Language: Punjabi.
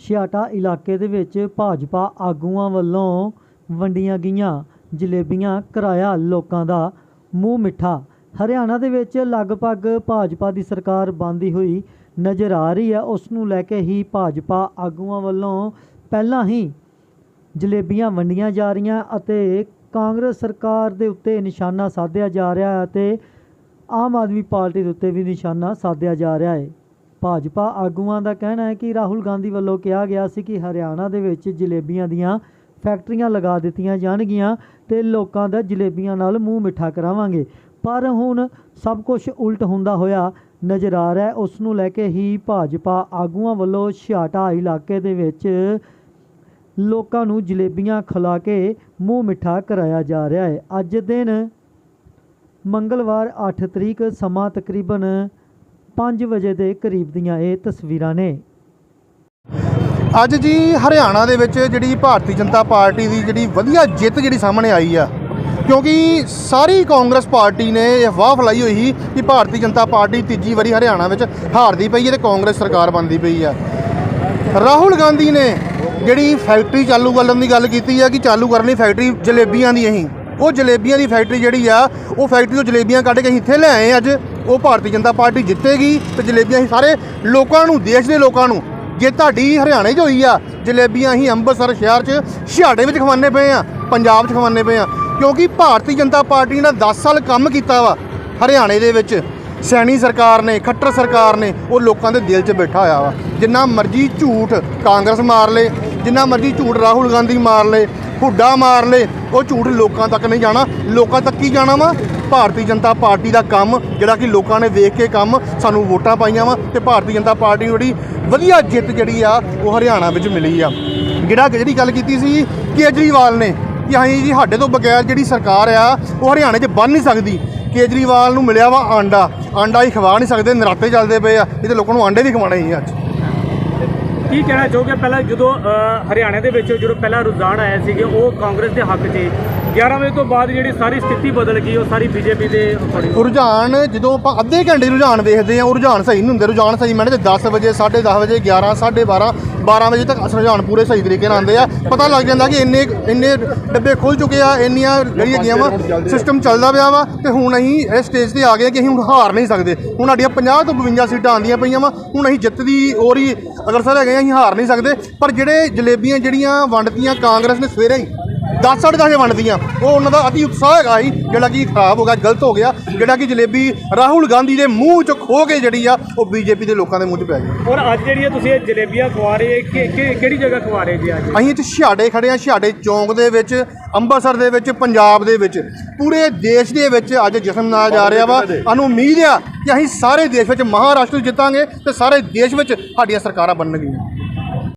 ਛਿਆਟਾ ਇਲਾਕੇ ਦੇ ਵਿੱਚ ਭਾਜਪਾ ਆਗੂਆਂ ਵੱਲੋਂ ਵੰਡੀਆਂ ਗਈਆਂ, ਜਲੇਬੀਆਂ ਕਰਾਇਆ ਲੋਕਾਂ ਦਾ ਮੂੰਹ ਮਿੱਠਾ। ਹਰਿਆਣਾ ਦੇ ਵਿੱਚ ਲਗਭਗ ਭਾਜਪਾ ਦੀ ਸਰਕਾਰ ਬਣਦੀ ਹੋਈ ਨਜ਼ਰ ਆ ਰਹੀ ਹੈ। ਉਸ ਨੂੰ ਲੈ ਕੇ ਹੀ ਭਾਜਪਾ ਆਗੂਆਂ ਵੱਲੋਂ ਪਹਿਲਾਂ ਹੀ ਜਲੇਬੀਆਂ ਵੰਡੀਆਂ ਜਾ ਰਹੀਆਂ ਅਤੇ ਕਾਂਗਰਸ ਸਰਕਾਰ ਦੇ ਉੱਤੇ ਨਿਸ਼ਾਨਾ ਸਾਧਿਆ ਜਾ ਰਿਹਾ ਹੈ ਅਤੇ ਆਮ ਆਦਮੀ ਪਾਰਟੀ ਦੇ ਉੱਤੇ ਵੀ ਨਿਸ਼ਾਨਾ ਸਾਧਿਆ ਜਾ ਰਿਹਾ ਹੈ। ਭਾਜਪਾ ਆਗੂਆਂ ਦਾ ਕਹਿਣਾ ਹੈ ਕਿ ਰਾਹੁਲ ਗਾਂਧੀ ਵੱਲੋਂ ਕਿਹਾ ਗਿਆ ਸੀ ਕਿ ਹਰਿਆਣਾ ਦੇ ਵਿੱਚ ਜਲੇਬੀਆਂ ਦੀਆਂ ਫੈਕਟਰੀਆਂ ਲਗਾ ਦਿੱਤੀਆਂ ਜਾਣਗੀਆਂ ਤੇ ਲੋਕਾਂ ਦਾ ਜਲੇਬੀਆਂ ਨਾਲ ਮੂੰਹ ਮਿੱਠਾ ਕਰਾਵਾਂਗੇ। ਪਰ ਹੁਣ ਸਭ ਕੁਝ ਉਲਟ ਹੁੰਦਾ ਹੋਇਆ ਨਜ਼ਰ ਆ ਰਿਹਾ ਉਸ ਨੂੰ ਲੈ ਕੇ ਹੀ ਭਾਜਪਾ ਆਗੂਆਂ ਵੱਲੋਂ ਛਿਆਟਾ ਇਲਾਕੇ ਦੇ ਵਿੱਚ ਲੋਕਾਂ ਨੂੰ ਜਲੇਬੀਆਂ ਖਿਲਾ ਕੇ ਮੂੰਹ ਮਿੱਠਾ ਕਰਾਇਆ ਜਾ ਰਿਹਾ ਹੈ। ਅੱਜ ਦਿਨ ਮੰਗਲਵਾਰ 8 ਤਰੀਕ ਸਮਾਂ ਤਕਰੀਬਨ 5 ਵਜੇ ਦੇ ਕਰੀਬ ਦੀਆਂ ਇਹ ਤਸਵੀਰਾਂ ਨੇ। ਅੱਜ ਜੀ ਹਰਿਆਣਾ ਦੇ ਵਿੱਚ ਜਿਹੜੀ ਭਾਰਤੀ ਜਨਤਾ ਪਾਰਟੀ ਦੀ ਜਿਹੜੀ ਵਧੀਆ ਜਿੱਤ ਜਿਹੜੀ ਸਾਹਮਣੇ ਆਈ ਆ, ਕਿਉਂਕਿ ਸਾਰੀ ਕਾਂਗਰਸ ਪਾਰਟੀ ਨੇ ਇਹ ਵਾਹ ਫਲਾਈ ਹੋਈ ਸੀ ਕਿ ਭਾਰਤੀ ਜਨਤਾ ਪਾਰਟੀ ਤੀਜੀ ਵਾਰੀ ਹਰਿਆਣਾ ਵਿੱਚ ਹਾਰਦੀ ਪਈ ਹੈ ਤੇ ਕਾਂਗਰਸ ਸਰਕਾਰ ਬਣਦੀ ਪਈ ਆ। ਰਾਹੁਲ ਗਾਂਧੀ ਨੇ ਜਿਹੜੀ ਫੈਕਟਰੀ ਚਾਲੂ ਕਰਨ ਦੀ ਗੱਲ ਕੀਤੀ ਆ ਕਿ ਚਾਲੂ ਕਰਨੀ ਫੈਕਟਰੀ ਜਲੇਬੀਆਂ ਦੀ ਅਸੀਂ, ਉਹ ਜਲੇਬੀਆਂ ਦੀ ਫੈਕਟਰੀ ਜਿਹੜੀ ਆ, ਉਹ ਫੈਕਟਰੀ ਤੋਂ ਜਲੇਬੀਆਂ ਕੱਢ ਕੇ ਅਸੀਂ ਇੱਥੇ ਲੈ ਆਏ ਅੱਜ। ਉਹ ਭਾਰਤੀ ਜਨਤਾ ਪਾਰਟੀ ਜਿੱਤੇਗੀ ਤੇ ਜਲੇਬੀਆਂ ਅਸੀਂ ਸਾਰੇ ਲੋਕਾਂ ਨੂੰ, ਦੇਸ਼ ਦੇ ਲੋਕਾਂ ਨੂੰ। ਜੇ ਤੁਹਾਡੀ ਹਰਿਆਣੇ 'ਚ ਹੋਈ ਆ, ਜਲੇਬੀਆਂ ਅਸੀਂ ਅੰਮ੍ਰਿਤਸਰ ਸ਼ਹਿਰ 'ਚ ਛਿਆੜੇ ਵਿੱਚ ਖਵਾਉਂਦੇ ਪਏ ਆ, ਪੰਜਾਬ 'ਚ ਖਵਾਉਂਦੇ ਪਏ ਆ। ਕਿਉਂਕਿ ਭਾਰਤੀ ਜਨਤਾ ਪਾਰਟੀ ਨੇ 10 ਸਾਲ ਕੰਮ ਕੀਤਾ ਵਾ ਹਰਿਆਣੇ ਦੇ ਵਿੱਚ। ਸੈਣੀ ਸਰਕਾਰ ਨੇ, ਖੱਟਰ ਸਰਕਾਰ ਨੇ, ਉਹ ਲੋਕਾਂ ਦੇ ਦਿਲ 'ਚ ਬੈਠਾ ਹੋਇਆ ਵਾ। ਜਿੰਨਾ ਮਰਜ਼ੀ ਝੂਠ ਕਾਂਗਰਸ ਮਾਰ ਲੇ, ਜਿੰਨਾ ਮਰਜ਼ੀ ਝੂਠ ਰਾਹੁਲ ਗਾਂਧੀ ਮਾਰ ਲੇ ਹੁੱਡਾ ਮਾਰ ਲੇ, ਉਹ ਝੂਠ ਲੋਕਾਂ ਤੱਕ ਨਹੀਂ ਜਾਣਾ। ਲੋਕਾਂ ਤੱਕ ਕੀ ਜਾਣਾ ਵਾ? ਭਾਰਤੀ ਜਨਤਾ ਪਾਰਟੀ ਦਾ ਕੰਮ, ਜਿਹੜਾ ਕਿ ਲੋਕਾਂ ਨੇ ਵੇਖ ਕੇ ਕੰਮ, ਸਾਨੂੰ ਵੋਟਾਂ ਪਾਈਆਂ ਵਾ ਤੇ ਭਾਰਤੀ ਜਨਤਾ ਪਾਰਟੀ ਨੂੰ ਜਿਹੜੀ ਵਧੀਆ ਜਿੱਤ ਜਿਹੜੀ ਆ, ਉਹ ਹਰਿਆਣਾ ਵਿੱਚ ਮਿਲੀ ਆ। ਜਿਹੜਾ ਜਿਹੜੀ ਗੱਲ ਕੀਤੀ ਸੀ ਕੇਜਰੀਵਾਲ ਨੇ, ਕਿ ਅਸੀਂ ਜੀ ਸਾਡੇ ਤੋਂ ਬਗੈਰ ਜਿਹੜੀ ਸਰਕਾਰ ਆ, ਉਹ ਹਰਿਆਣੇ 'ਚ ਬਣ ਨਹੀਂ ਸਕਦੀ। ਕੇਜਰੀਵਾਲ ਨੂੰ ਮਿਲਿਆ ਵਾ ਆਂਡਾ ਆਂਡਾ ਹੀ ਖਵਾ ਨਹੀਂ ਸਕਦੇ, ਨਰਾਤੇ ਚੱਲਦੇ ਪਏ ਆ, ਇਹ ਤੇ ਲੋਕਾਂ ਨੂੰ ਆਂਡੇ ਵੀ ਖਵਾਣੇ ਸੀ ਅੱਜ। ਕੀ ਕਹਿਣਾ ਚਾਹੋਗੇ? ਪਹਿਲਾਂ ਜਦੋਂ ਹਰਿਆਣੇ ਦੇ ਵਿੱਚ ਜਦੋਂ ਪਹਿਲਾ ਰੁਝਾਨ ਆਇਆ ਸੀਗੇ, ਉਹ ਕਾਂਗਰਸ ਦੇ ਹੱਕ 'ਚ 11 ਵਜੇ ਤੋਂ ਬਾਅਦ ਜਿਹੜੀ ਸਾਰੀ ਸਥਿਤੀ ਬਦਲ ਗਈ, ਉਹ ਸਾਰੀ ਬੀਜੇਪੀ ਦੇ ਅਕੋਰਡਿੰਗ ਉਹ ਰੁਝਾਨ, ਜਦੋਂ ਆਪਾਂ ਅੱਧੇ ਘੰਟੇ ਰੁਝਾਨ ਵੇਖਦੇ ਆ ਉਹ ਰੁਝਾਨ ਸਹੀ ਨਹੀਂ ਹੁੰਦੇ। ਰੁਝਾਨ ਸਹੀ ਮੈਨੇ ਤੇ 10 ਵਜੇ 10:30 ਵਜੇ 11 12:30 12 ਵਜੇ ਤੱਕ ਰੁਝਾਨ ਪੂਰੇ ਸਹੀ ਤਰੀਕੇ ਨਾਲ ਆਉਂਦੇ ਆ। ਪਤਾ ਲੱਗ ਜਾਂਦਾ ਕਿ ਇੰਨੇ ਇੰਨੇ ਡੱਬੇ ਖੁੱਲ ਚੁੱਕੇ ਆ, ਇੰਨੀਆਂ ਜਿਹੜੀਆਂ ਹੈਗੀਆਂ ਵਾ ਸਿਸਟਮ ਚੱਲਦਾ ਪਿਆ ਵਾ, ਤੇ ਹੁਣ ਅਸੀਂ ਇਸ ਸਟੇਜ ਤੇ ਆ ਗਏ ਕਿ ਅਸੀਂ ਹੁਣ ਹਾਰ ਨਹੀਂ ਸਕਦੇ। ਹੁਣ ਸਾਡੀਆਂ 50 ਤੋਂ 52 ਸੀਟਾਂ ਆਉਂਦੀਆਂ ਪਈਆਂ ਵਾ, ਹੁਣ ਅਸੀਂ ਜਿੱਤ ਦੀ ਔਰ ਹੀ ਅਗਰਸਰ ਹੈਗੇ ਆ, ਅਸੀਂ ਹਾਰ ਨਹੀਂ ਸਕਦੇ। ਪਰ ਜਿਹੜੇ ਜਲੇਬੀਆਂ ਜਿਹੜੀਆਂ ਵੰਡਤੀਆਂ ਕਾਂਗਰਸ ਨੇ ਸਵੇਰੇ ਹੀ 10 ਸਾਢੇ ਦਸ ਵੰਡਦੀਆਂ। ਉਹ ਉਹਨਾਂ ਦਾ ਅਤੀ ਉਤਸ਼ਾਹ ਹੈਗਾ ਸੀ ਜਿਹੜਾ ਕਿ ਖਰਾਬ ਹੋ ਗਿਆ ਗਲਤ ਹੋ ਗਿਆ ਜਿਹੜਾ ਕਿ ਜਲੇਬੀ ਰਾਹੁਲ ਗਾਂਧੀ ਦੇ ਮੂੰਹ ਚ ਖੋ ਕੇ ਜਿਹੜੀ ਆ ਉਹ ਬੀਜੇਪੀ ਦੇ ਲੋਕਾਂ ਦੇ ਮੂੰਹ 'ਚ ਪੈ ਗਈ। ਔਰ ਅੱਜ ਜਿਹੜੀਆਂ ਤੁਸੀਂ ਇਹ ਜਲੇਬੀਆਂ ਖਵਾ ਰਹੇ ਕਿਹੜੀ ਜਗ੍ਹਾ ਖਵਾ ਰਹੇ ਜੀ ਅੱਜ? ਅਸੀਂ ਇੱਥੇ ਛਿਆੜੇ ਖੜੇ ਆ ਛਿਆੜੇ ਚੌਂਕ ਦੇ ਵਿੱਚ ਅੰਮ੍ਰਿਤਸਰ ਦੇ ਵਿੱਚ ਪੰਜਾਬ ਦੇ ਵਿੱਚ। ਪੂਰੇ ਦੇਸ਼ ਦੇ ਵਿੱਚ ਅੱਜ ਜਸ਼ਨ ਮਨਾਇਆ ਜਾ ਰਿਹਾ ਵਾ। ਸਾਨੂੰ ਉਮੀਦ ਆ ਕਿ ਅਸੀਂ ਸਾਰੇ ਦੇਸ਼ ਵਿੱਚ ਮਹਾਰਾਸ਼ਟਰ ਜਿੱਤਾਂਗੇ ਤੇ ਸਾਰੇ ਦੇਸ਼ ਵਿੱਚ ਸਾਡੀਆਂ ਸਰਕਾਰਾਂ ਬਣਨਗੀਆਂ।